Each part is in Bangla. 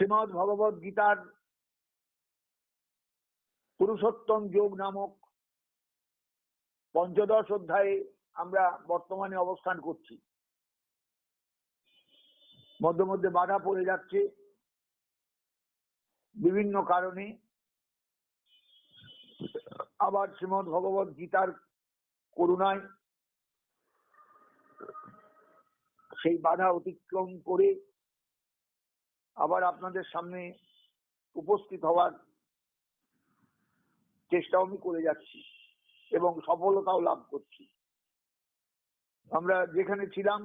শ্রীমদ ভগবত গীতার পুরুষোত্তম যোগ নামক পঞ্চদশ অধ্যায়ে আমরা বর্তমানে অবস্থান করছি। মধ্যে মধ্যে বাধা পড়ে যাচ্ছে। বিভিন্ন কারণে। আবার শ্রীমদ ভগবত গীতার করুণায় সেই বাধা অতিক্রম করে আবার আপনাদের সামনে উপস্থিত হওয়ার চেষ্টাও আমি করে যাচ্ছি এবং সফলতাও লাভ করছি। আমরা যেখানে ছিলাম,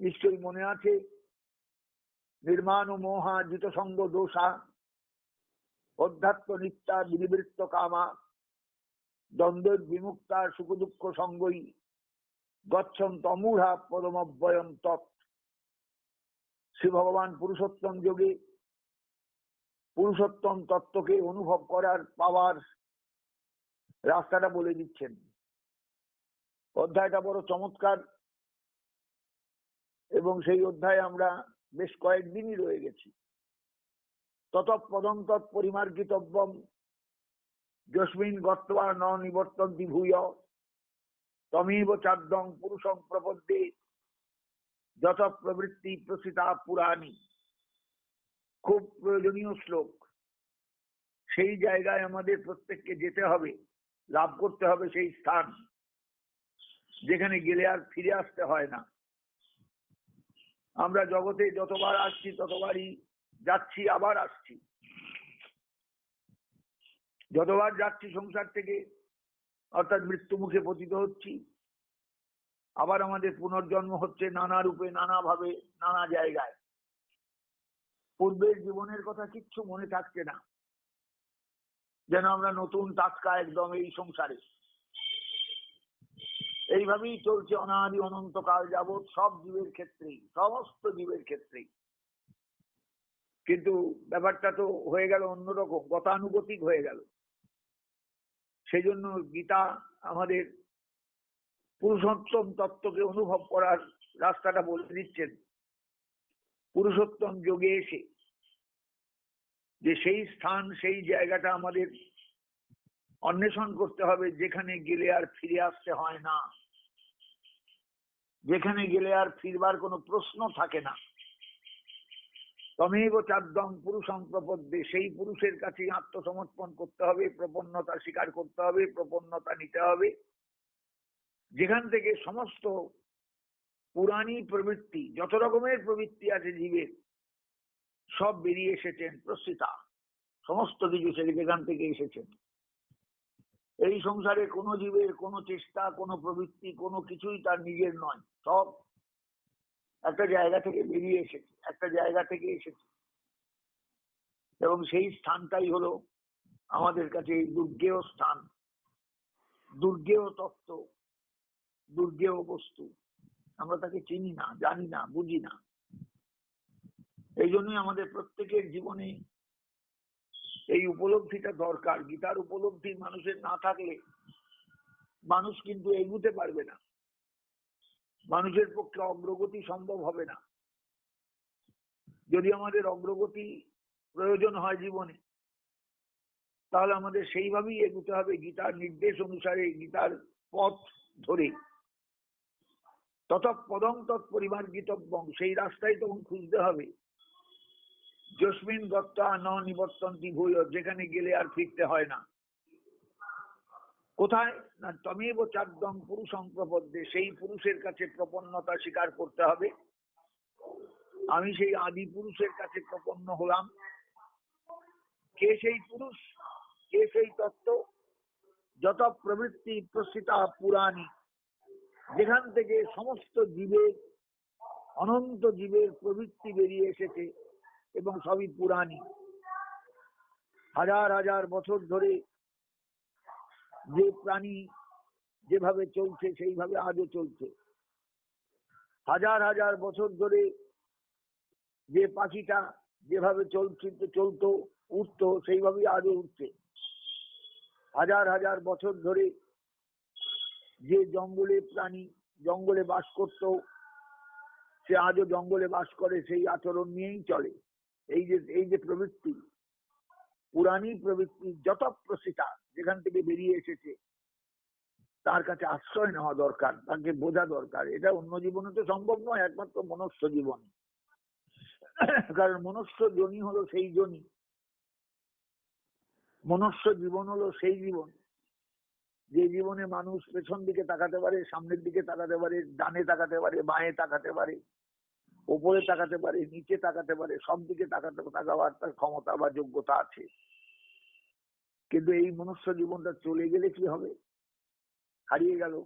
নিশ্চয়ই মনে আছে, নির্মাণ ও মোহা জিতসঙ্গ দোষা, অধ্যাত্ম নিত্যা বিনিবৃত্ত কামা, দ্বন্দ্বের বিমুক্তা সুখ দুঃখ সঙ্গই গচ্ছন তমূঢ়া পদমব্যয়ম তৎ শ্রী ভগবান পুরুষোত্তম যোগে পুরুষোত্তম তত্ত্বকে অনুভব করার পাওয়ার রাস্তাটা বলে দিচ্ছেন। অধ্যায়টা বড় চমৎকার এবং সেই অধ্যায়ে আমরা বেশ কয়েকদিনই রয়ে গেছি। তত পদম তৎ পরিমার্গিতব্যম যস্মিন গত্বা ন নিবর্তন্তি ভূয়, তমেব চাদ্দং পুরুষং প্রপদ্যে যত প্রবৃত্তি প্রসিতা পুরাণী, খুব প্রয়োজনীয় শ্লোক। সেই জায়গায় আমাদের প্রত্যেককে যেতে হবে, লাভ করতে হবে সেই স্থান, যেখানে গেলে আর ফিরে আসতে হয় না। আমরা জগতে যতবার আসছি, ততবারই যাচ্ছি, আবার আসছি। যতবার যাচ্ছি সংসার থেকে, অর্থাৎ মৃত্যু মুখে পতিত হচ্ছি আবার আমাদের পুনর্জন্ম হচ্ছে নানা রূপে নানা ভাবে নানা জায়গায়। পূর্বের জীবনের কথা কিচ্ছু মনে থাকছে না। যেন আমরা নতুন টাটকা একদম এই সংসারে। এইভাবেই চলছে অনাদি অনন্তকাল যাবৎ সব জীবের ক্ষেত্রেই, সমস্ত জীবের ক্ষেত্রেই। কিন্তু ব্যাপারটা তো হয়ে গেল অন্যরকম, গতানুগতিক হয়ে গেল। সেই জন্য গীতা আমাদের পুরুষোত্তম তত্ত্বকে অনুভব করার রাস্তাটা বলে দিচ্ছেন। পুরুষোত্তম যোগে এসে যে সেই স্থান, সেই জায়গাটা আমাদের অন্বেষণ করতে হবে, যেখানে গেলে আর ফিরে আসতে হয় না। যেখানে গেলে আর ফিরবার কোনো প্রশ্ন থাকে না। তমেব চাদ্দম পুরুষং প্রপদ্যে, সেই পুরুষের কাছে আত্মসমর্পণ করতে হবে, প্রপন্নতা স্বীকার করতে হবে, প্রপন্নতা নিতে হবে। যেখান থেকে সমস্ত পুরাণী প্রবৃত্তি, যত রকমের প্রবৃত্তি আছে জীবের, সব বেরিয়ে এসেছেন প্রসিতা। সমস্ত কিছু সেখান থেকে এসেছেন। এই সংসারে কোনো জীবের কোনো চেষ্টা, কোনো প্রবৃত্তি, কোনো কিছুই তার নিজের নয়। সব একটা জায়গা থেকে বেরিয়ে এসেছে, একটা জায়গা থেকে এসেছে। এবং সেই স্থানটাই হলো আমাদের কাছে দুর্গেয় স্থান। দুর্গেয় তত্ত্ব। দুর্গেয় বস্তু। আমরা তাকে চিনি না, জানি না, বুঝি না। এই জন্যই আমাদের প্রত্যেকের জীবনে এই উপলব্ধিটা দরকার। গীতার উপলব্ধি মানুষের না থাকলে মানুষ কিন্তু এগুতে পারবে না। মানুষের পক্ষে অগ্রগতি সম্ভব হবে না। যদি আমাদের অগ্রগতি প্রয়োজন হয় জীবনে, তাহলে আমাদের সেইভাবেই এগুতে হবে। গীতার নির্দেশ অনুসারে, গীতার পথ ধরে। তত পদং তৎপরিমাণ গীতব্যং সেই রাস্তায় তখন খুঁজতে হবে। জসমিন গত্তা ন নিবর্তন্তি ভূয়, যেখানে গেলে আর ফিরতে হয় না। কোথায়? না, তমেব চাকদম পুরুষং প্রপদ্যে। সেই পুরুষের কাছে প্রপন্নতা স্বীকার করতে হবে। আমি সেই আদি পুরুষের কাছে প্রপন্ন হলাম। কে সেই পুরুষ? কে সেই তত্ত্ব? যত প্রবৃত্তি প্রসিতা পুরাণী। যেখান থেকে সমস্ত জীবের, অনন্ত জীবের প্রবৃত্তি বেরিয়ে এসেছে এবং সবই পুরাণী হাজার হাজার বছর ধরে যে প্রাণী যেভাবে চলছে, সেইভাবে আজও চলছে। হাজার হাজার বছর ধরে যে পাখিটা যেভাবে চলছে, চলতো, উঠতো, সেইভাবেই আজও উঠছে। হাজার হাজার বছর ধরে যে জঙ্গলে প্রাণী জঙ্গলে বাস করত, সে আজও জঙ্গলে বাস করে, সেই আচরণ নিয়েই চলে। এই যে এই যে প্রবৃত্তি, পুরাণী প্রবৃত্তি যত প্রসিতা যেখান থেকে বেরিয়ে এসেছে, তার কাছে আশ্রয় নেওয়া দরকার, তাকে বোঝা দরকার। এটা অন্য জীবনে তো সম্ভব নয়, একমাত্র মনুষ্য জীবন। কারণ মনুষ্য জনি হলো সেই জনি। মনুষ্য জীবন হলো সেই জীবন যে জীবনে মানুষ পেছন দিকে তাকাতে পারে, সামনের দিকে তাকাতে পারে, ডানে তাকাতে পারে, বাঁয়ে তাকাতে পারে, ওপরে তাকাতে পারে, নিচে তাকাতে পারে, সব দিকে তাকাতে, তাকাবার তার ক্ষমতা বা যোগ্যতা আছে। কিন্তু এই মনুষ্য জীবনটা চলে গেলে কি হবে? হারিয়ে গেল।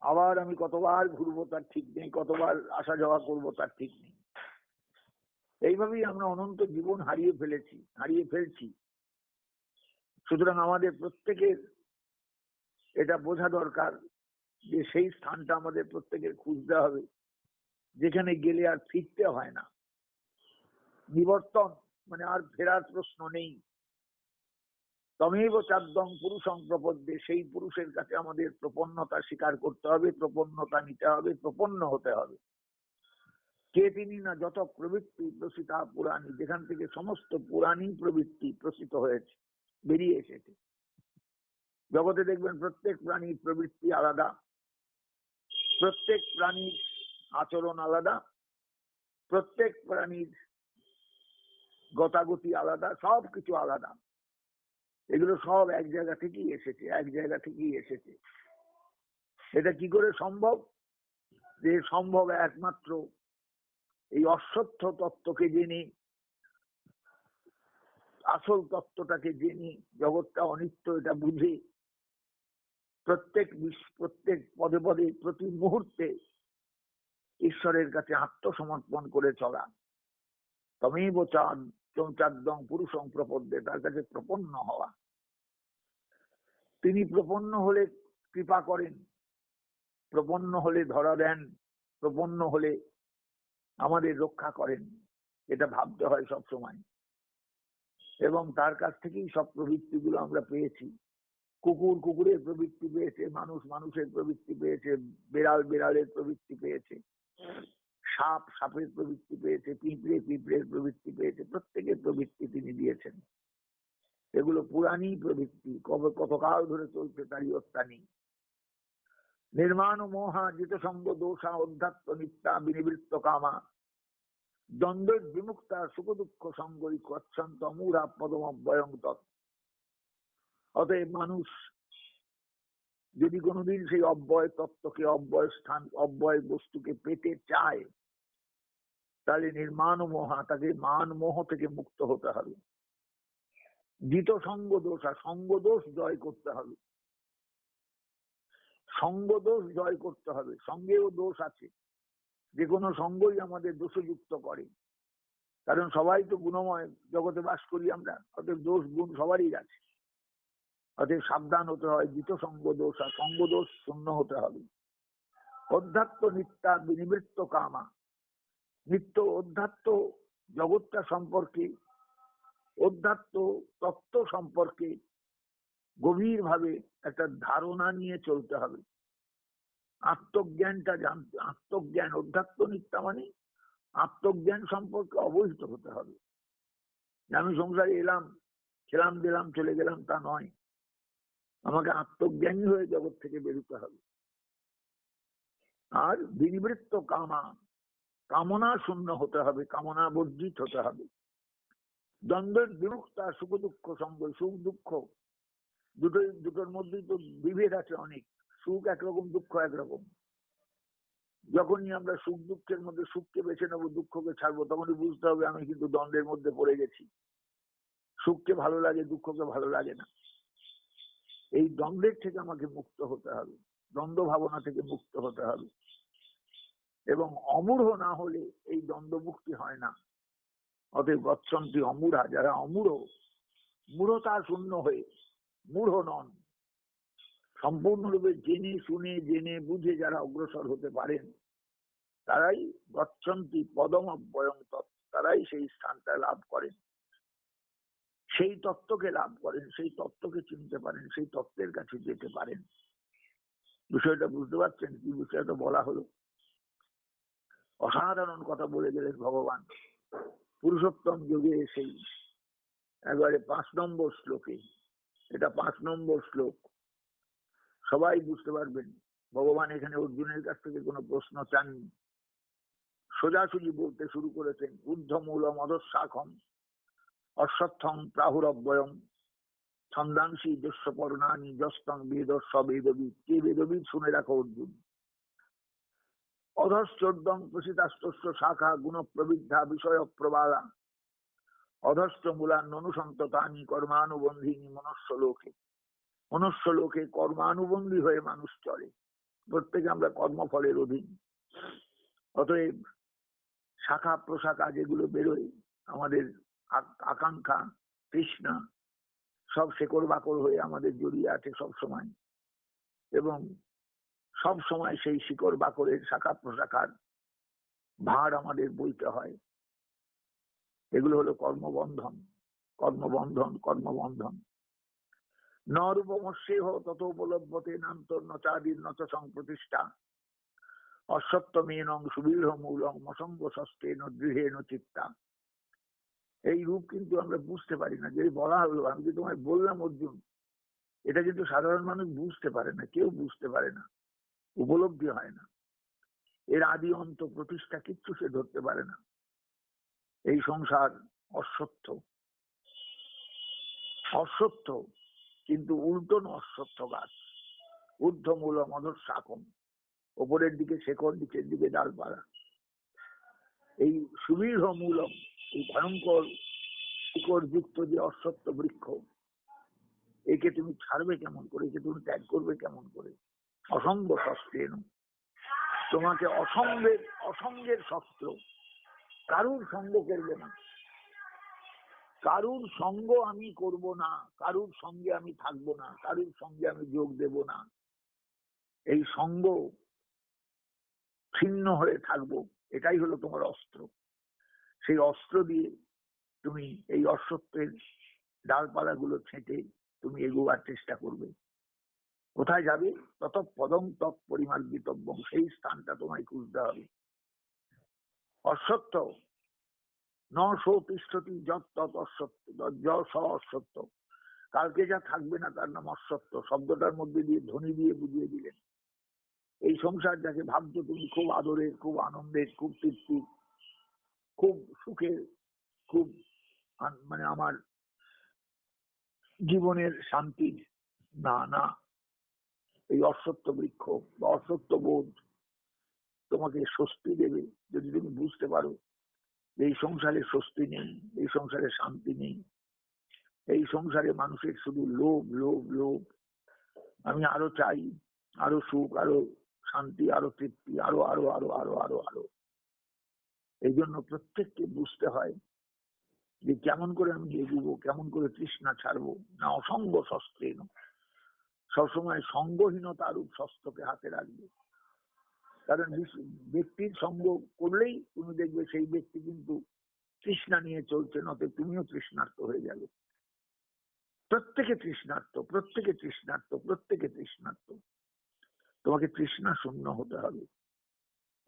আবার আমি কতবার ঘুরবো তার ঠিক নেই, কতবার আসা যাওয়া করব তার ঠিক নেই। এইভাবেই আমরা অনন্ত জীবন হারিয়ে ফেলেছি, হারিয়ে ফেলছি। সুতরাং আমাদের প্রত্যেকের এটা বোঝা দরকার যে সেই স্থানটা আমাদের প্রত্যেকের খুঁজতে হবে। যেখানে গেলে আর ফিরতে হয় না। নিবর্তন মানে আর ফেরার প্রশ্ন নেই। তমেব চাদ্দং পুরুষং প্রপদ্যে, সেই পুরুষের কাছে আমাদের প্রপন্নতা স্বীকার করতে হবে, প্রপন্নতা নিতে হবে, প্রপন্ন হতে হবে। কে তিনি না যত প্রবৃত্তি প্রসিতা পুরাণী, যেখান থেকে সমস্ত পুরাণী প্রবৃত্তি প্রসিত হয়েছে, বেরিয়ে এসেছে। জগতে দেখবেন প্রত্যেক প্রাণীর প্রবৃত্তি আলাদা। প্রত্যেক প্রাণীর আচরণ আলাদা। প্রত্যেক প্রাণীর গতাগতি আলাদা সব কিছু আলাদা। এগুলো সব এক জায়গা থেকেই এসেছে, এক জায়গা থেকেই এসেছে। এটা কি করে সম্ভব? যে সম্ভব একমাত্র এই অসত্য তত্ত্বকে জেনে, আসল তত্ত্বটাকে জেনে জগৎটা অনিত্য এটা বুঝে প্রত্যেক প্রত্যেক পদে পদে, প্রতি মুহূর্তে ঈশ্বরের কাছে আত্মসমর্পণ করে চলা। তমেব চাঁদ চৌচাদ্দং পুরুষং প্রপদ্যে, তার কাছে প্রপন্ন হওয়া। তিনি প্রপন্ন হলে কৃপা করেন, প্রপন্ন হলে ধরা দেন, প্রপন্ন হলে আমাদের রক্ষা করেন। এটা ভাবতে হয় সব সময় এবং তার কাছ থেকেই সব প্রবৃত্তিগুলো আমরা পেয়েছি। কুকুর কুকুরের প্রবৃত্তি পেয়েছে, মানুষ মানুষের প্রবৃত্তি পেয়েছে, বেড়াল বেড়ালের প্রবৃত্তি পেয়েছে, সাপ সাপের প্রবৃত্তি পেয়েছে, পিঁপড়ে পিঁপড়ের প্রবৃত্তি পেয়েছে, প্রত্যেকের প্রবৃত্তি তিনি দিয়েছেন। এগুলো পুরানি প্রবৃত্তি, কবে কতকাল ধরে চলছে তারই হত্যা নেই। নির্মাণ মোহা জিত সঙ্গ দোষা অধ্যাত্ম নিত্যা বিনিবৃত্ত কামা। দ্বন্দ্বের বিমুক্তা সুখ দুঃখ সঙ্গই কচ্ছন্ত অমূরা পদম অব্যয়ং তৎ। অতএব মানুষ যদি কোনোদিন সেই অব্যয় তত্ত্বকে, অব্যয় স্থান, অব্যয় বস্তুকে পেতে চায়, তাহলে নির্মাণ মোহা, তাকে মান মোহ থেকে মুক্ত হতে হবে। জিত সঙ্গ দোষ, আর সঙ্গ দোষ জয় করতে হবে। সঙ্গ দোষ জয় করতে হবে, সঙ্গেও দোষ আছে। যে কোনো সঙ্গই আমাদের দোষযুক্ত করে। কারণ সবাই তো গুণময়, জগতে বাস করি আমরা, অতএব দোষ গুণ সবারই আছে। অতএব সাবধান হতে হয়, জিত সঙ্গ দোষ আর সঙ্গ দোষ শূন্য হতে হবে। অধ্যাত্ম নিত্যা বিনিবৃত্ত কামা। নিত্য অধ্যাত্ম জগৎটা সম্পর্কে, অধ্যাত্ম তত্ত্ব সম্পর্কে গভীরভাবে একটা ধারণা নিয়ে চলতে হবে। আত্মজ্ঞানটা জানতে, আত্মজ্ঞান, অধ্যাত্ম নিত্যা মানে আত্মজ্ঞান সম্পর্কে অবহিত হতে হবে। আমি সংসারে এলাম, খেলাম, দিলাম, চলে গেলাম তা নয়। আমাকে আত্মজ্ঞানী হয়ে জগৎ থেকে বেরোতে হবে। আর বিনিবৃত্ত কামা কামনা শূন্য হতে হবে, কামনা বর্জিত হতে হবে। দ্বন্দ্বের বিমুক্তা সুখ দুঃখ সঙ্গ সুখ দুঃখ, দুটোই, দুটোর মধ্যেই তো বিভেদ আছে অনেক। সুখ একরকম, দুঃখ একরকম। যখনই আমরা সুখ দুঃখের মধ্যে সুখকে বেছে নেব, দুঃখকে ছাড়বো, তখনই বুঝতে হবে আমি কিন্তু দ্বন্দ্বের মধ্যে পড়ে গেছি। সুখকে ভালো লাগে, দুঃখকে ভালো লাগে না। এই দ্বন্দ্বের থেকে আমাকে মুক্ত হতে হবে দ্বন্দ্ব ভাবনা থেকে মুক্ত হতে হবে। এবং অমূঢ় না হলে এই দ্বন্দ্ব মুক্তি হয় না। অতএব গচ্ছন্তি অমূঢ়া, যারা অমূঢ়, মূঢ়তা শূন্য হয়ে, মূঢ় নন, সম্পূর্ণরূপে জেনে, শুনে, জেনে, বুঝে যারা অগ্রসর হতে পারেন, তারাই গচ্ছন্তি পদম তারাই সেই স্থানটা লাভ করেন। সেই তত্ত্বকে লাভ করেন, সেই তত্ত্বকে চিনতে পারেন, সেই তত্ত্বের কাছে যেতে পারেন। বিষয়টা বুঝতে পারছেন? কি বিষয়টা বলা হলো? অসাধারণ কথা বলে গেলেন ভগবান। পুরুষোত্তম যুগে এসেই একবারে পাঁচ নম্বর শ্লোকে, এটা পাঁচ নম্বর শ্লোক। সবাই বুঝতে পারবেন, ভগবান এখানে অর্জুনের কাছ থেকে কোনো প্রশ্ন চাননি। সোজাসুজি বলতে শুরু করেছেন ঊর্ধ্বমূল মদস্যাখম অশ্বত্থং প্রাহুরব্বয়ম ছন্দাংশী যস্য পর্ণানি যস্তং বেদ বেদবিদ কে বেদবিদ শুনে রাখো অর্জুন। অধশ্চর্দং প্রসিতাস্তস্য শাখা গুণ প্রবিদ্ধা বিষয় প্রবাদা অধস্থ মূলান্ননুসন্ততানি কর্মানুবন্ধিনী মনুষ্য লোকে মনুষ্য লোকে কর্মানুবন্ধী হয়ে মানুষ চলে। প্রত্যেকে আমরা কর্মফলের অধীন। অতএব শাখা প্রশাখা যেগুলো বেরোয় আমাদের আকাঙ্ক্ষা, তৃষ্ণা, সব শেকড় বাকড় হয়ে আমাদের জড়িয়ে আছে সব সময় এবং সব সময় সেই শিকড় বাকড়ের শাখা প্রশাখার ভার আমাদের বইতে হয়। এগুলো হলো কর্মবন্ধন কর্মবন্ধন কর্মবন্ধন। নরূপমস্যেহ তত উপলব্ধতে নান্তর নচাদির নচ সংপ্রতিষ্ঠা। অসত্যমেনং সুবীর মূলং মসঙ্গ ষষ্ঠে নদৃঢ়ে চিত্তা। এই রূপ কিন্তু আমরা বুঝতে পারি না। যে বলা হলো, আমি যে তোমায় বললাম অর্জুন, এটা কিন্তু সাধারণ মানুষ বুঝতে পারে না, কেউ বুঝতে পারে না, উপলব্ধি হয় না। এর আদি অন্ত প্রতিষ্ঠা কিচ্ছু সে ধরতে পারে না। এই সংসার অসত্য। অসত্য, কিন্তু উল্টন অশ্বত্থ গাছ। ঊর্ধ্বমূল মধুর শাকম, ওপরের দিকে শেকড় নিচের দিকে ডালপালা। এই সুবীর মূলম এই ভয়ঙ্কর শিকড় যুক্ত যে অশ্বত্থ বৃক্ষ, একে তুমি ছাড়বে কেমন করে? একে তুমি ত্যাগ করবে কেমন করে? অসঙ্গ শস্ত্রেন তোমাকে অসঙ্গের অসঙ্গের শস্ত্র কারুর সঙ্গ করবে না? কারুর সঙ্গ আমি করব না, কারুর সঙ্গে আমি থাকব না, কারুর সঙ্গে আমি যোগ দেব না। এই সঙ্গ ছিন্ন হয়ে থাকব, এটাই হলো তোমার অস্ত্র। সেই অস্ত্র দিয়ে তুমি এই অশ্বত্বের ডালপালাগুলো ছেঁটে তুমি এগোবার চেষ্টা করবে। কোথায় যাবে? তত পদম তপ পরিমার্জিতব্য, সেই স্থানটা তোমায় খুঁজতে হবে। অশ্বত্থ ন সৌতিষ্ঠতি যত তত অশ্বত্থ য স অশ্বত্থ। কালকে যা থাকবে না তার নাম অশ্বত্থ। শব্দটার মধ্যে দিয়ে ধ্বনি দিয়ে বুঝিয়ে দিলেন। এই সংসার যাকে ভাবছ তুমি খুব আদরের, খুব আনন্দের, খুব তৃপ্তির। খুব সুখের খুব মানে আমার জীবনের শান্তির না না, এই অসত্য বৃক্ষ বা অসত্য বোধ তোমাকে স্বস্তি দেবে। যদি তুমি বুঝতে পারো এই সংসারে স্বস্তি নেই, এই সংসারে শান্তি নেই, এই সংসারে মানুষের শুধু লোভ লোভ লোভ। আমি আরও চাই, আরও সুখ, আরও শান্তি, আরও তৃপ্তি, আরও আরও আরও আরও আরও আরও। এই জন্য প্রত্যেককে বুঝতে হয় যে কেমন করে আমি এগুবো, কেমন করে তৃষ্ণা ছাড়বো। না অসঙ্গ শস্ত্রেন সবসময় সঙ্গহীনতা রূপ শস্ত্রকে হাতে রাখবে। কারণ ব্যক্তির সঙ্গ করলেই তুমি দেখবে সেই ব্যক্তি কিন্তু তৃষ্ণা নিয়ে চলছে নতে তুমিও তৃষ্ণার্ত হয়ে যাবে। প্রত্যেকে তৃষ্ণার্ত প্রত্যেকে তৃষ্ণার্ত প্রত্যেকে তৃষ্ণার্ত। তোমাকে তৃষ্ণা শূন্য হতে হবে।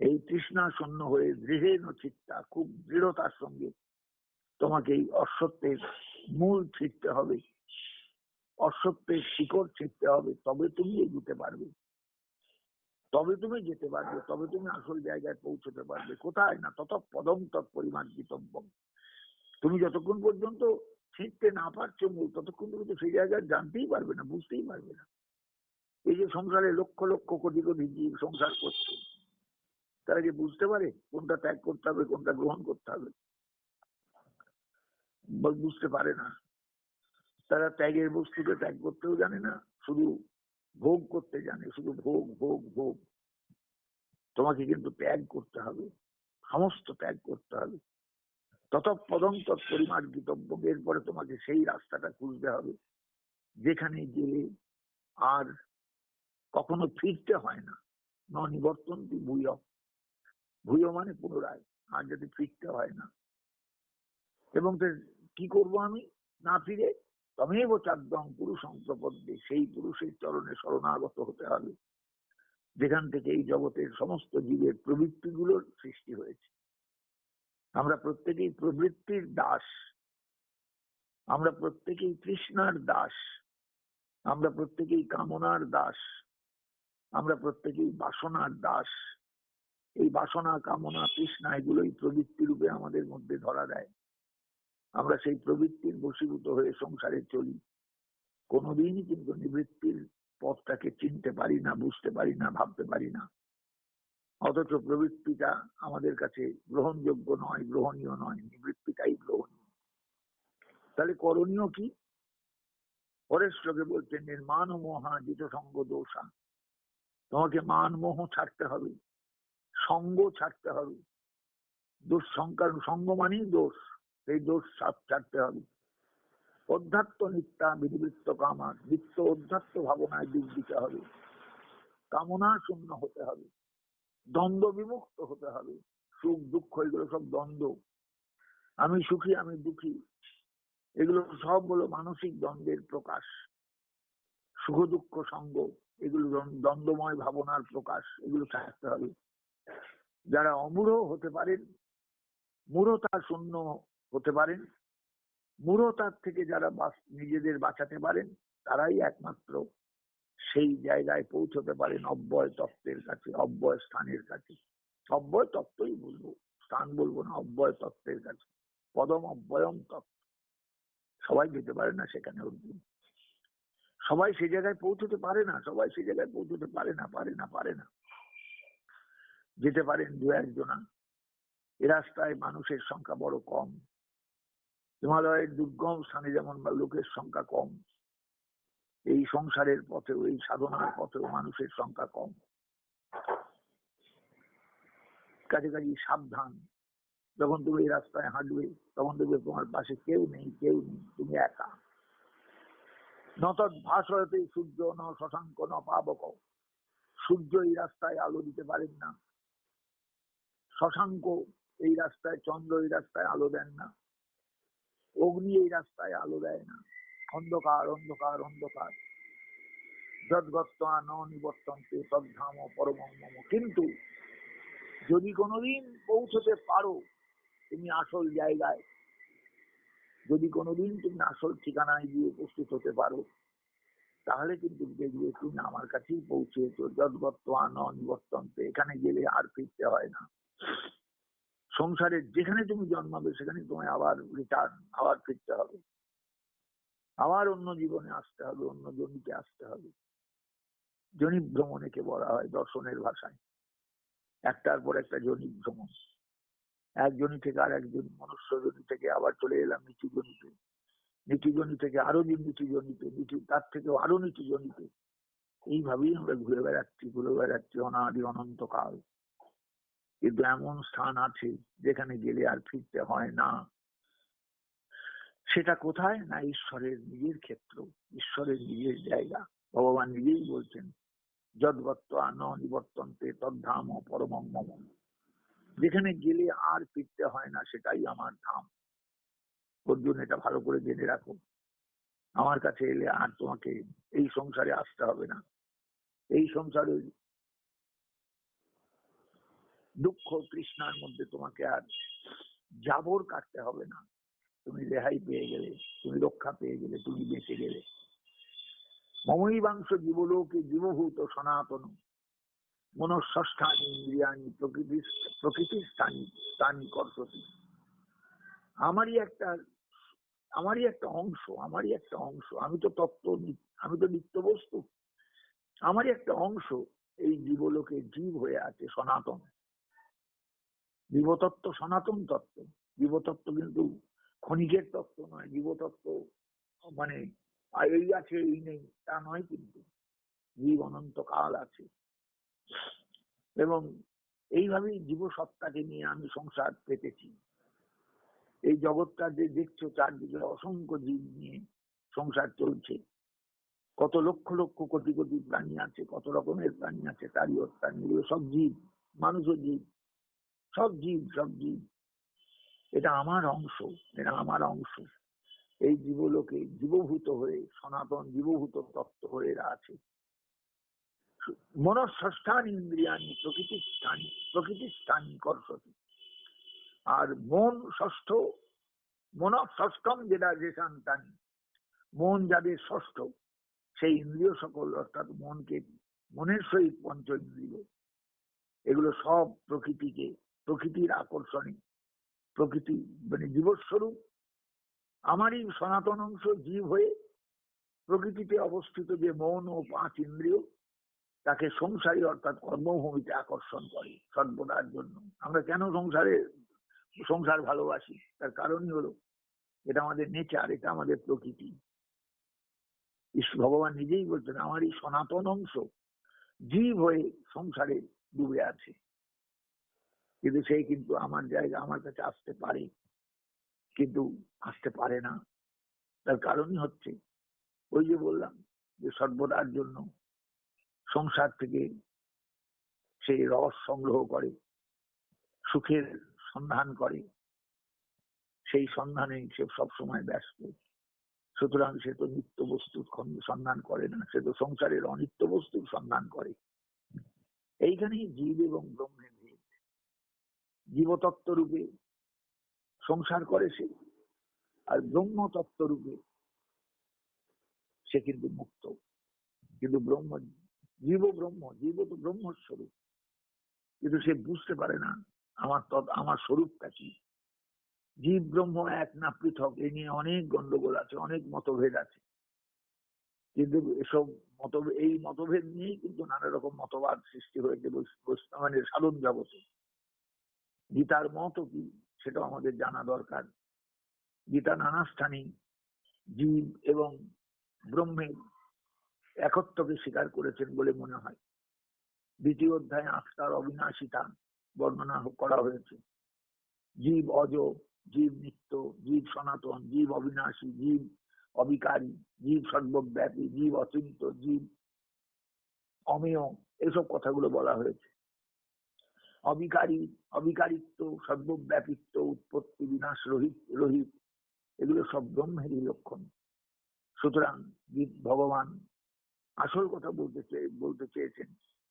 এই তৃষ্ণা শূন্য হয়ে দৃঢ়েন চিত্তা খুব দৃঢ়তার সঙ্গে তোমাকে এই অসত্যের মূল ছিটতে হবে। অসত্যের শিকড় ছিটতে হবে, তবে তুমি এগুতে পারবে। তবে তুমি যেতে পারবে, তবে তুমি আসল জায়গায় পৌঁছতে পারবে। কোথায় না তত পদম তৎ পরিমার্জিতব্য তুমি যতক্ষণ পর্যন্ত ছিটতে না পারছ মূল, ততক্ষণ পর্যন্ত সেই জায়গায় জানতেই পারবে না, বুঝতেই পারবে না। এই যে সংসারে লক্ষ লক্ষ কোটি কোটি জীব সংসার করছে তারা যে বুঝতে পারে কোনটা ত্যাগ করতে হবে, কোনটা গ্রহণ করতে হবে? বুঝতে পারে না। তারা ত্যাগের বস্তুকে ত্যাগ করতেও জানে না, শুধু ভোগ করতে জানে, শুধু ভোগ ভোগ ভোগ। তোমাকে কিন্তু ত্যাগ করতে হবে, সমস্ত ত্যাগ করতে হবে। তত পদম তৎ পরিমার্জিতব্য এরপরে তোমাকে সেই রাস্তাটা খুঁজতে হবে, যেখানে গেলে আর কখনো ফিরতে হয় না ন নিবর্তন ভূয় মানে পুনরায় আর যদি ফিরতে হয় না। এবং কি করব আমি? না ফিরে তমেব চাদ্দম পুরুষং প্রপদ্যে সেই পুরুষের চরণে শরণাগত হতে হবে। যেখান থেকে এই জগতের সমস্ত জীবের প্রবৃত্তিগুলোর সৃষ্টি হয়েছে। আমরা প্রত্যেকেই প্রবৃত্তির দাস। আমরা প্রত্যেকেই তৃষ্ণার দাস। আমরা প্রত্যেকেই কামনার দাস। আমরা প্রত্যেকেই বাসনার দাস। এই বাসনা, কামনা, তৃষ্ণা এগুলোই প্রবৃত্তি রূপে আমাদের মধ্যে ধরা দেয়। আমরা সেই প্রবৃত্তির বশীভূত হয়ে সংসারে চলি। কোনোদিনই কিন্তু নিবৃত্তির পথটাকে চিনতে পারি না, বুঝতে পারি না, ভাবতে পারি না। অথচ প্রবৃত্তিটা আমাদের কাছে গ্রহণযোগ্য নয়, গ্রহণীয় নয়, নিবৃত্তিটাই গ্রহণীয়। তাহলে করণীয় কি? পরের শ্লোকে বলছেন নির্মাণ মোহা জিত সঙ্গ দোষা। তোমাকে মান মোহ ছাড়তে হবে। সঙ্গ ছাড়তে হবে। দুঃসংকার সঙ্গ মানেই দোষ। সেই দোষ সাপ ছাড়তে হবে। অধ্যাত্ম নিত্যা বিধিবৃত্ত কামার নিত্য অধ্যাত্ম ভাবনায় দিক দিতে হবে। কামনা শূন্য হতে হবে। দ্বন্দ্ব বিমুক্ত হতে হবে। সুখ, দুঃখ, এগুলো সব দ্বন্দ্ব। আমি সুখী, আমি দুঃখী। এগুলো সব হলো মানসিক দ্বন্দ্বের প্রকাশ। সুখ, দুঃখ, সঙ্গ, এগুলো দ্বন্দ্বময় ভাবনার প্রকাশ। এগুলো থাকতে হবে। যারা অমূঢ় হতে পারেন, মূঢ়তা শূন্য হতে পারেন, মূঢ়তার থেকে যারা নিজেদের বাঁচাতে পারেন, তারাই একমাত্র সেই জায়গায় পৌঁছতে পারেন অব্যয় তত্ত্বের কাছে, অব্যয় স্থানের কাছে। অব্যয় তত্ত্বই বলব, স্থান বলব না, অব্যয় তত্ত্বের কাছে। পদম অব্যয়ম তত্ত্ব সবাই যেতে পারে না সেখানে অর্জুন। সবাই সে জায়গায় পৌঁছতে পারে না, সবাই সে জায়গায় পৌঁছতে পারে না পারে না পারে না। যেতে পারেন দু একজনা। এ রাস্তায় মানুষের সংখ্যা বড় কম। হিমালয়ের দুর্গম স্থানে যেমন বা লোকের সংখ্যা কম, এই সংসারের পথেও, এই সাধনার পথেও মানুষের সংখ্যা কম। কাছে কাছে সাবধান। যখন তুমি এই রাস্তায় হাঁটবে, তখন দেখবে তোমার পাশে কেউ নেই কেউ নেই, তুমি একা। নতৎ ভাষয়তে সূর্য ন শশাঙ্ক ন পাবক। সূর্য এই রাস্তায় আলো দিতে পারেন না। শশাঙ্ক এই রাস্তায়, চন্দ্র এই রাস্তায় আলো দেন না। অগ্নি এই রাস্তায় আলো দেয় না। অন্ধকার অন্ধকার অন্ধকার। যদ্গত্তা ন নিবর্তন্তে তদ্ধাম পরম কিন্তু যদি কোনোদিন পৌঁছতে পারো তুমি আসল জায়গায়, যদি কোনোদিন তুমি আসল ঠিকানায় গিয়ে উপস্থিত হতে পারো, তাহলে কিন্তু দেখবে তুমি আমার কাছেই পৌঁছেছো। যদ্গত্তা ন নিবর্তন্তে এখানে গেলে আর ফিরতে হয় না। সংসারে যেখানে তুমি জন্মাবে, সেখানে তোমায় আবার রিটার্ন আবার ফিরতে হবে। আবার অন্য জীবনে আসতে হবে, অন্য জমিতে আসতে হবে। জনি ভ্রমণেকে বলা হয় দর্শনের ভাষায়। একটার পর একটা জনি ভ্রমণ। এক জনি থেকে আর একজন মনুষ্য জনি থেকে আবার চলে এলাম নিচু জনিতে। নিচু জনি থেকে আরও দিন নিচু জনিতে, নিচু, তার থেকেও আরও নিচু জনিতে। এইভাবেই আমরা ঘুরে বেড়াচ্ছি ঘুরে বেড়াচ্ছি অনাদি অনন্তকাল। কিন্তু এমন স্থান আছে যেখানে গেলে আর ফিরতে হয় না। সেটা কোথায়? না, ঈশ্বরের নিজের ক্ষেত্র, ঈশ্বরের নিজের জায়গা। ভগবান নিজেই বলছেন যদ্গত্ত ন নিবর্তন্তে তদ্ধাম পরম মম যেখানে গেলে আর ফিরতে হয় না, সেটাই আমার ধাম। অর্জুন, এটা ভালো করে জেনে রাখো। আমার কাছে এলে আর তোমাকে এই সংসারে আসতে হবে না। এই সংসারে দুঃখ তৃষ্ণার মধ্যে তোমাকে আর জাবর কাটতে হবে না। তুমি রেহাই পেয়ে গেলে, তুমি রক্ষা পেয়ে গেলে, তুমি বেঁচে গেলে। মমৈবাংশ জীবলোকে জীবভূত সনাতন। মনস্থানী ইন্দ্রিয়ানি প্রকৃতি প্রকৃতির স্থানী স্থানী কর্ততি আমারই একটা আমারই একটা অংশ, আমারই একটা অংশ। আমি তো তত্ত্ব আমি তো নিত্য বস্তু আমারই একটা অংশ এই জীবলোকে জীব হয়ে আছে, সনাতন। জীবতত্ত্ব সনাতন তত্ত্ব। জীবতত্ত্ব কিন্তু ক্ষণিকের তত্ত্ব নয়, জীবতত্ত্ব মানে এই আছে, এই নেই, তা নয় কিন্তু। জীব অনন্ত কাল আছে। এবং এইভাবেই জীব সত্তাকে নিয়ে আমি সংসার পেতেছি। এই জগৎটা যে দেখছ চারদিকে অসংখ্য জীব নিয়ে সংসার চলছে। কত লক্ষ লক্ষ কোটি কোটি প্রাণী আছে, কত রকমের প্রাণী আছে, তারই প্রাণী এগুলো সব জীব, মানুষও জীব। সব জীব সব জীব। এটা আমার অংশ, এটা আমার অংশ। এই জীবলোকে জীবভূত হয়ে, সনাতন জীবভূত তত্ত্ব হয়ে এরা আছে। মনস্থান ইন্দ্রিয়ানি প্রকৃতির স্থানী প্রকৃতির স্থানী কর্ষতি। আর মন ষষ্ঠ মন ষষ্ঠম যেটা যে সন্তান মন যাদের ষষ্ঠ, সেই ইন্দ্রিয় সকল, অর্থাৎ মনকে, মনের সহিত পঞ্চ ইন্দ্রিয়। এগুলো সব প্রকৃতিকে প্রকৃতির আকর্ষণে প্রকৃতি মানে জীবস্বরূপ। আমারই সনাতন অংশ জীব হয়ে প্রকৃতিতে অবস্থিত যে মন ও পাঁচ ইন্দ্রিয়, তাকে সংসারী অর্থাৎ কর্মভূমিতে আকর্ষণ করে সর্বদার জন্য। আমরা কেন সংসারে সংসার ভালোবাসি? তার কারণই হলো, এটা আমাদের নেচার, এটা আমাদের প্রকৃতি। ভগবান নিজেই বলছেন, আমারই সনাতন অংশ জীব হয়ে সংসারে ডুবে আছে। কিন্তু সে কিন্তু আমার জায়গা আমার কাছে আসতে পারে কিন্তু আসতে পারে না। তার কারণই হচ্ছে, ওই যে বললাম যে সর্বদার জন্য সংসার থেকে সেই রস সংগ্রহ করে, সুখের সন্ধান করে। সেই সন্ধানে সে সবসময় ব্যস্ত। সুতরাং সে তো নিত্য বস্তুর সন্ধান করে না, সে তো সংসারের অনিত্য বস্তুর সন্ধান করে। এইখানেই জীব এবং ব্রহ্মের জীবতত্ত্ব রূপে সংসার করে সে, আর ব্রহ্মতত্ত্ব রূপে সে কিন্তু মুক্ত। কিন্তু ব্রহ্ম, জীব ব্রহ্ম, জীব তো ব্রহ্মস্বরূপ। কিন্তু সে বুঝতে পারে না, আমার তৎ, আমার স্বরূপটা কি? জীব ব্রহ্ম এক না পৃথক, এ নিয়ে অনেক গন্ডগোল আছে, অনেক মতভেদ আছে। কিন্তু এসব মত এই মতভেদ নিয়েই কিন্তু নানা রকম মতবাদ সৃষ্টি হয়েছে মানে সাধন জগতে। গীতার মত কি? সেটাও আমাদের জানা দরকার। গীতা নানা স্থানে জীব এবং ব্রহ্মের একত্বকে স্বীকার করেছেন বলে মনে হয়। দ্বিতীয় অধ্যায়ে আত্মার অবিনাশিতা বর্ণনা করা হয়েছে। জীব অজ, জীব নিত্য, জীব সনাতন, জীব অবিনাশী, জীব অবিকারী, জীব সর্বব্যাপী, জীব অচিন্ত জীব অমেয়, এসব কথাগুলো বলা হয়েছে। অবিকারী, অবিকারিত্ব, সর্বব্যাপিত্ব, উৎপত্তি, বিনাশ, রহিত রহিত, এগুলো সব ব্রহ্মেরই লক্ষণ। সুতরাং ভগবান আসল কথা বলতে বলতে চেয়েছেন,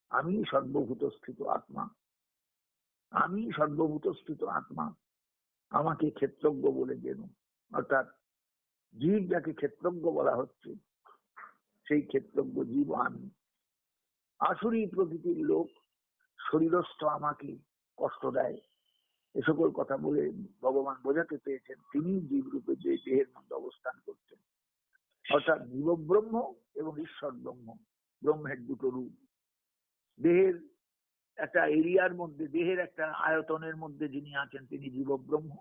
আমি সর্বভূত স্থিত আত্মা। আমি সর্বভূত স্থিত আত্মা। আমাকে ক্ষেত্রজ্ঞ বলে যেন অর্থাৎ জীব যাকে ক্ষেত্রজ্ঞ বলা হচ্ছে, সেই ক্ষেত্রজ্ঞ জীব আমি। আসুরি প্রকৃতির লোক শরীরস্থ আমাকে কষ্ট দেয়। এ সকল কথা বলে ভগবান বোঝাতে চেয়েছেন তিনি জীব রূপে যে দেহের মধ্যে অবস্থান করছেন অর্থাৎ জীব ব্রহ্ম এবং ঈশ্বর ব্রহ্ম, ব্রহ্মের দুটো রূপ। দেহের একটা এরিয়ার মধ্যে, দেহের একটা আয়তনের মধ্যে যিনি আছেন তিনি জীব ব্রহ্ম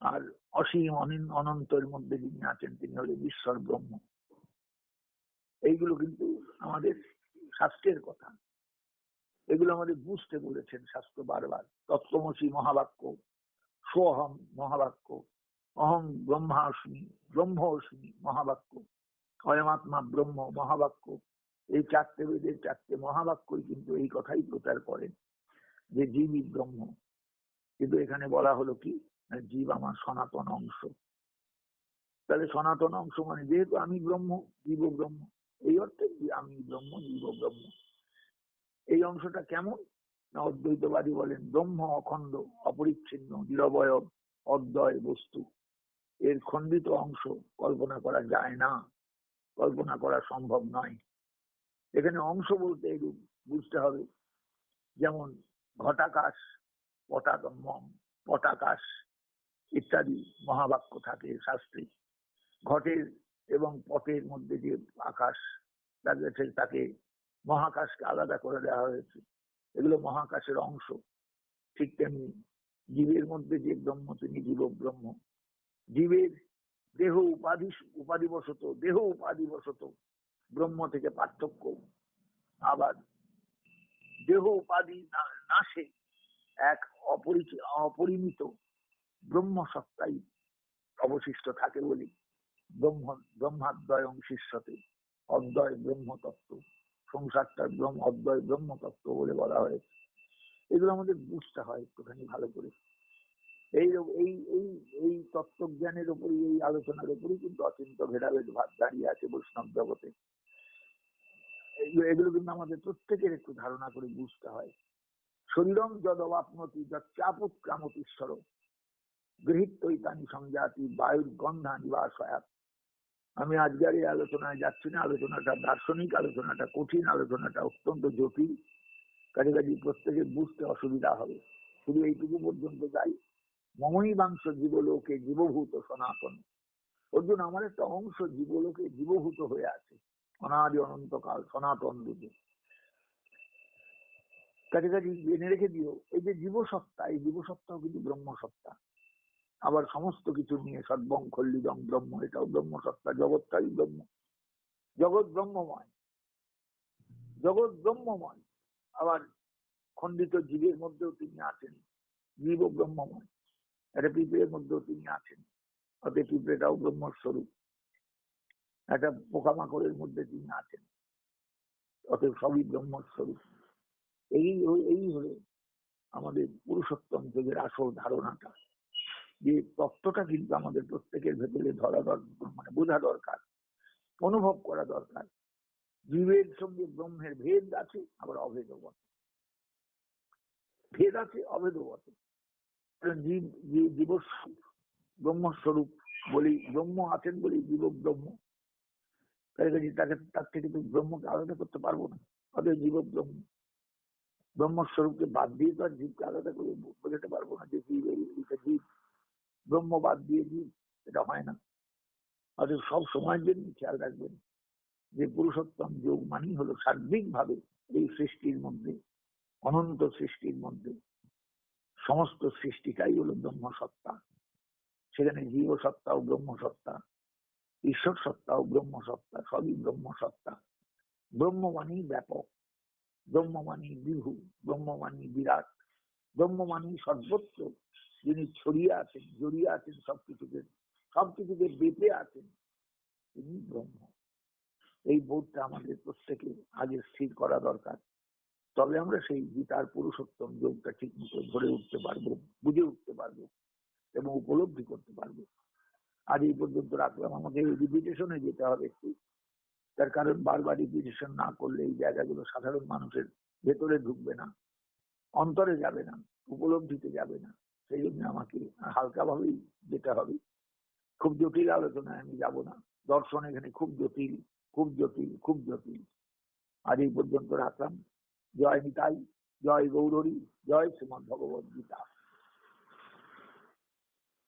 আর অসীম অনিন- অনন্তের মধ্যে যিনি আছেন তিনি হলেন ঈশ্বর ব্রহ্ম। এইগুলো কিন্তু আমাদের শাস্ত্রের কথা। এগুলো আমাদের বুঝতে বলেছেন শাস্ত্র বারবার। তত্ত্বমসী মহাবাক্য, সোহম মহাবাক্য অহম ব্রহ্মাস্মি ব্রহ্ম অস্মি মহাবাক্য অয়মাত্মা ব্রহ্ম মহাবাক্য, এই চারটে বেদের চারটে মহাবাক্যই কিন্তু এই কথাই প্রচার করেন যে জীবই ব্রহ্ম। কিন্তু এখানে বলা হলো কি? জীব আমার সনাতন অংশ। তাহলে সনাতন অংশ মানে যেহেতু আমি ব্রহ্ম জীব ব্রহ্ম, এই অর্থে আমি ব্রহ্ম জীব ব্রহ্ম। এই অংশটা কেমন? না অদ্বৈতবাদী বলেন, ব্রহ্ম অখণ্ড, অপরিচ্ছিন্ন নিরবয়ব অদ্বয় বস্তু। এর খণ্ডিত অংশ কল্পনা করা যায় না, কল্পনা করা সম্ভব নয়। এখানে অংশ বলতে এরূপ বুঝতে হবে। যেমন ঘটাকাশ পটাক পটাকাশ ইত্যাদি মহাবাক্য থাকে শাস্ত্রে। ঘটের এবং পটের মধ্যে যে আকাশ তাকে মহাকাশকে আলাদা করে দেওয়া হয়েছে। এগুলো মহাকাশের অংশ। ঠিক তেমনি জীবের মধ্যে যে ব্রহ্ম, তিনি জীব ব্রহ্ম জীবের দেহ উপাধি, উপাধিবশত, দেহ উপাধিবশত ব্রহ্ম থেকে পার্থক্য। আবার দেহ উপাধি নাশে এক অপরিচিত অপরিমিত ব্রহ্ম সত্তাই অবশিষ্ট থাকে বলে ব্রহ্ম, ব্রহ্মাদ্বয় অংশিষ্যতে অদ্বয় ব্রহ্ম সংসারটার ব্রহ্ম অদ্বয় ব্রহ্ম তত্ত্ব বলে বলা হয়েছে। এগুলো আমাদের বুঝতে হয় একটুখানি ভালো করে। এই এই এই এই তত্ত্বজ্ঞানের উপরই এই আলোচনার উপরই কিন্তু অচিন্ত ভেদাভেদ ভাব দাঁড়িয়ে আছে বৈষ্ণব জগতে। এগুলো কিন্তু আমাদের প্রত্যেকের একটু ধারণা করে বুঝতে হয়। শরীরম যদবাপনতি যচ্চাপুৎক্রামতীশ্বর গৃহীতৈতানি সংজাতি বায়ুর গন্ধা নিবাসয়াত। আমি আজকের এই আলোচনায় যাচ্ছি না। আলোচনাটা দার্শনিক, আলোচনাটা কঠিন, আলোচনাটা অত্যন্ত জটিল। কাজে কাজে প্রত্যেকে বুঝতে অসুবিধা হবে। শুধু এইটুকু পর্যন্ত যাই। মমই মাংস জীবলোকে জীবভূত সনাতন। অর্জুন আমার একটা অংশ জীবলোকে জীবভূত হয়ে আছে। অনাদি অনন্তকাল সনাতন রূপে। কাজে জেনে রেখে দিও, এই যে জীবসত্তা, এই জীবসত্তাও কিন্তু ব্রহ্মসত্তা। আবার সমস্ত কিছু নিয়ে সদ্বং খল্লিদং, ব্রহ্ম, এটাও ব্রহ্মসত্তা জগৎটাই ব্রহ্ম। জগৎ ব্রহ্মময়। জগৎ ব্রহ্মময়। আবার খণ্ডিত জীবের মধ্যেও তিনি আছেন। জীব ব্রহ্মময়। একটা পিঁপড়ের মধ্যেও তিনি আছেন। অতএব পিঁপড়েটাও ব্রহ্মস্বরূপ। একটা পোকামাকড়ের মধ্যে তিনি আছেন। অতএব সবই ব্রহ্মস্বরূপ। এই এই হলো আমাদের পুরুষোত্তম যোগের আসল ধারণাটা যে তত্ত্বটা কিন্তু আমাদের প্রত্যেকের ভেতরে ধরা দরকার মানে বোঝা দরকার, অনুভব করা দরকার। জীবের সঙ্গে ব্রহ্মের ভেদ আছে, আবার অভেদও বটে ভেদ আছে অভেদও বটে জীব ব্রহ্মস্বরূপ বলি ব্রহ্ম আছেন বলি জীব ব্রহ্ম। তাই কাছে তাকে, তার থেকে তো ব্রহ্মকে আলাদা করতে পারব না, অতএব জীব ব্রহ্ম। ব্রহ্মস্বরূপকে বাদ দিয়ে তো আর জীবকে আলাদা করে বোঝাতে পারব না যে জীব জীব। ব্রহ্ম বাদ দিয়ে জীব এটা হয় না। অতএব সব সময়ের জন্য খেয়াল রাখবেন যে পুরুষোত্তম যোগ মানেই হলো সার্বিকভাবে এই সৃষ্টির মধ্যে, অনন্ত সৃষ্টির মধ্যে, সমস্ত সৃষ্টিটাই হলো ব্রহ্ম সত্তা সেখানে জীব সত্তা ও ব্রহ্ম সত্তা ঈশ্বর সত্তা ও ব্রহ্ম সত্তা সবই ব্রহ্ম সত্তা ব্রহ্ম ব্যাপক, ব্রহ্ম মানেই বিভু ব্রহ্ম বিরাট, ব্রহ্ম মানেই সর্বত্র যিনি ছড়িয়ে আছেন, জড়িয়ে আছেন সবকিছুকে সবকিছুকে বেঁপে আছেন, তিনি ব্রহ্ম। এই বোধটা আমাদের প্রত্যেকে আগে স্থির করা দরকার। তবে আমরা সেই গীতার পুরুষোত্তম যোগটা ঠিক মতো ধরে উঠতে পারব, বুঝে উঠতে পারব এবং উপলব্ধি করতে পারব। আজ এই পর্যন্ত রাখলাম। আমাকে রিপিটেশনে যেতে হবে একটু। তার কারণ বারবার রিপিটেশন না করলে এই জায়গাগুলো সাধারণ মানুষের ভেতরে ঢুকবে না, অন্তরে যাবে না, উপলব্ধিতে যাবে না। সেই জন্য আমাকে হালকাভাবেই যেতে হবে। খুব জটিল আলোচনায় আমি যাব না। দর্শন এখানে খুব জটিল খুব জটিল খুব জটিল। আজ এই পর্যন্ত রাখলাম। জয় নিতাই, জয় গৌরী জয় শ্রীমদ ভগবত গীতা।